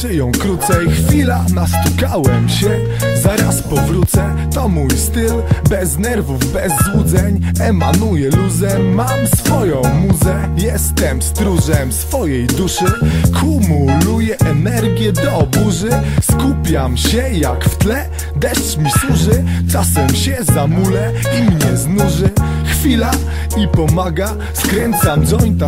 szyją krócej. Chwila, nastukałem się. Zaraz powrócę, to mój styl. Bez nerwów, bez złudzeń. Emanuję luzem, mam swoją muzę. Jestem stróżem swojej duszy. Kumuluję energię do burzy. Skupiam się jak w tle. Deszcz mi służy. Czasem się zamulę i mnie znuży Chwila i pomaga. Skręcam jointa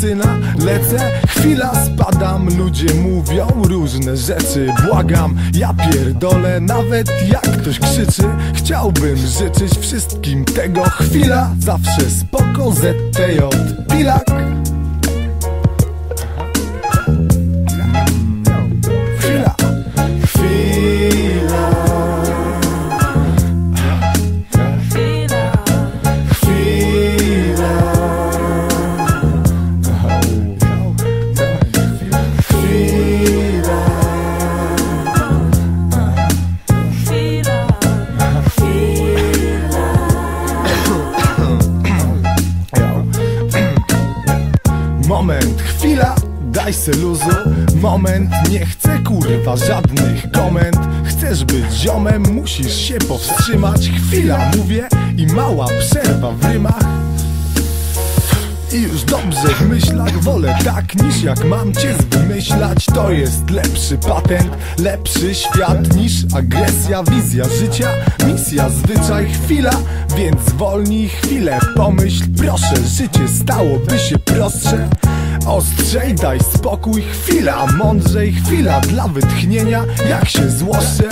syna. Lecę, chwila spadam. Ludzie mówią różne rzeczy. Błagam, ja pierdolę. Nawet jak ktoś krzyczy Chciałbym życzyć wszystkim tego. Chwila, zawsze spoko. ZTJ Pilak Moment, chwila, daj se luzu. Moment, nie chcę kurwa żadnych komend. Chcesz być ziomem, musisz się powstrzymać. Chwila, mówię i mała przerwa w rymach i już dobrze w myślach wolę tak niż jak mam cię wymyślać. To jest lepszy patent, lepszy świat niż agresja Wizja życia, misja, zwyczaj, chwila. Więc zwolnij chwilę, pomyśl proszę Życie stałoby się prostsze. Ostrzej, daj spokój, chwila Mądrzej, chwila dla wytchnienia. Jak się złoszę,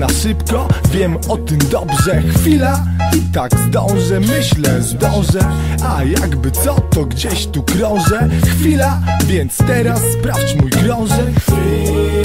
na szybko. Wiem o tym dobrze, chwila. I tak zdążę, myślę, zdążę. A jakby co, to gdzieś tu krążę. Chwila, więc teraz sprawdź mój krążek. Chwila